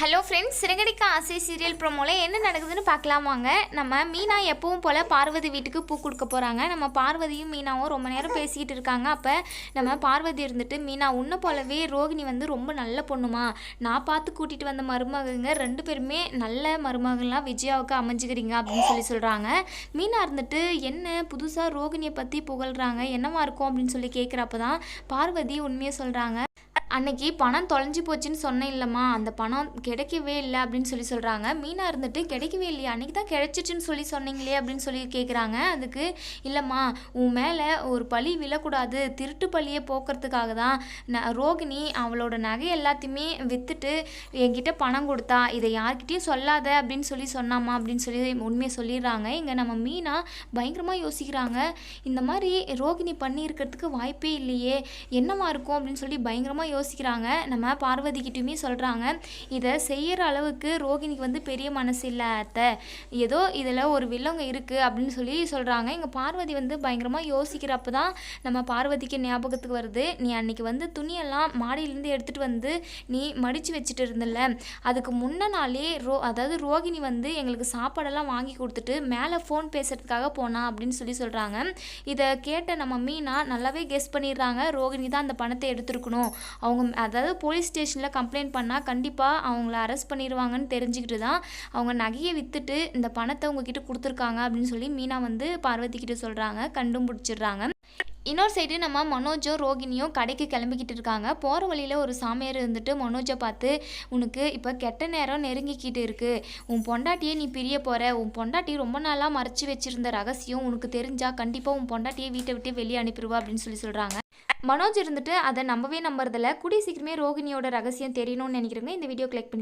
Hello friends Siragadikka ஆசை serial ப்ரோமோவில் என்ன நடக்குதுன்னு பார்க்கலாம் வாங்க. நம்ம மீனா எப்பவும் போல் பார்வதி வீட்டுக்கு பூ கொடுக்க போகிறாங்க நம்ம பார்வதியும் மீனாவும் ரொம்ப நேரம் பேசிக்கிட்டு இருக்காங்க. அப்போ நம்ம பார்வதி இருந்துட்டு மீனா உன்னை போலவே ரோகிணி வந்து ரொம்ப நல்ல பொண்ணுமா? நான் பார்த்து கூட்டிகிட்டு வந்த மருமகங்க ரெண்டு பேருமே நல்ல மருமகள்லாம் விஜயாவுக்கு அமைஞ்சுக்கிறீங்க அப்படின்னு சொல்லி சொல்கிறாங்க மீனா இருந்துட்டு என்ன புதுசாக ரோகிணியை பற்றி புகழ்கிறாங்க என்னவா இருக்கும்? அப்படின்னு சொல்லி கேட்குறப்ப தான் பார்வதி உண்மையை சொல்கிறாங்க அன்னைக்கு பணம் தொலைஞ்சு போச்சுன்னு சொன்னேன் இல்லைம்மா. அந்த பணம் கிடைக்கவே இல்லை அப்படின்னு சொல்லி சொல்கிறாங்க மீனா இருந்துட்டு கிடைக்கவே இல்லையா அன்னைக்கு தான் கிடைச்சிச்சுன்னு சொல்லி சொன்னீங்களே அப்படின்னு சொல்லி கேட்குறாங்க அதுக்கு இல்லைம்மா உன் மேலே ஒரு பழி விழக்கூடாது. திருட்டு பழியை போக்குறதுக்காக தான் ந ரோகிணி அவளோட நகை எல்லாத்தையுமே விற்றுட்டு என்கிட்ட பணம் கொடுத்தா. இதை யார்கிட்டையும் சொல்லாத அப்படின்னு சொல்லி சொன்னாமா அப்படின்னு சொல்லி உண்மையை சொல்லிடுறாங்க. இங்கே நம்ம மீனா பயங்கரமாக யோசிக்கிறாங்க. இந்த மாதிரி ரோகிணி பண்ணியிருக்கிறதுக்கு வாய்ப்பே இல்லையே. என்னவா இருக்கும் அப்படின்னு சொல்லி பயங்கரமாக யோசிக்கிறாங்க. நம்ம பார்வதிக்கிட்டையுமே சொல்கிறாங்க இதை செய்கிற அளவுக்கு ரோகிணிக்கு வந்து பெரிய மனசு இல்லை அத்தை. ஏதோ இதில் ஒரு வில்லங்க இருக்குது அப்படின்னு சொல்லி சொல்கிறாங்க இங்கே பார்வதி வந்து பயங்கரமாக யோசிக்கிறப்ப தான் நம்ம பார்வதிக்கு ஞாபகத்துக்கு வருது. நீ அன்னைக்கு வந்து துணியெல்லாம் மாடியிலேருந்து எடுத்துகிட்டு வந்து நீ மடித்து வச்சுட்டு இருந்தில்ல. அதுக்கு முன்ன நாளே ரோ அதாவது ரோகிணி வந்து எங்களுக்கு சாப்பாடெல்லாம் வாங்கி கொடுத்துட்டு மேலே ஃபோன் பேசுறதுக்காக போனா அப்படின்னு சொல்லி சொல்கிறாங்க இதை கேட்ட நம்ம மீனா நல்லாவே கெஸ் பண்ணிடுறாங்க. ரோகிணி தான் அந்த பணத்தை எடுத்துருக்கணும். அவங்க அதாவது போலீஸ் ஸ்டேஷனில் கம்ப்ளைண்ட் பண்ணால் கண்டிப்பாக அவங்கள அரெஸ்ட் பண்ணிடுவாங்கன்னு தெரிஞ்சுக்கிட்டு தான் அவங்க நகையை விற்றுட்டு இந்த பணத்தை உங்ககிட்ட கொடுத்துருக்காங்க அப்படின்னு சொல்லி மீனா வந்து பார்வதி கிட்ட சொல்கிறாங்க கண்டும் பிடிச்சிடுறாங்க இன்னொரு சைடு நம்ம மனோஜும் ரோகிணியும் கடைக்கு கிளம்பிக்கிட்டு இருக்காங்க. போகிற வழியில் ஒரு சாமியார் இருந்துட்டு மனோஜை பார்த்து உனக்கு இப்போ கெட்ட நேரம் நெருங்கிக்கிட்டு இருக்குது உன் பொண்டாட்டியே நீ பிரிய போகிற உன் பொண்டாட்டி ரொம்ப நாளாக மறைச்சி வச்சுருந்த ரகசியம் உனக்கு தெரிஞ்சால் கண்டிப்பாக உன் பொண்டாட்டியை வீட்டை விட்டு வெளியே அனுப்பிடுவா அப்படின்னு சொல்லி சொல்கிறாங்க மனோஜ் இருந்துட்டு அதை நம்பவே நம்புறதில்ல. கூடிய சீக்கிரமே ரோகிணியோட ரகசியம் தெரியணும்னு நினைக்கிறவங்க இந்த வீடியோ கிளிக் பண்ணி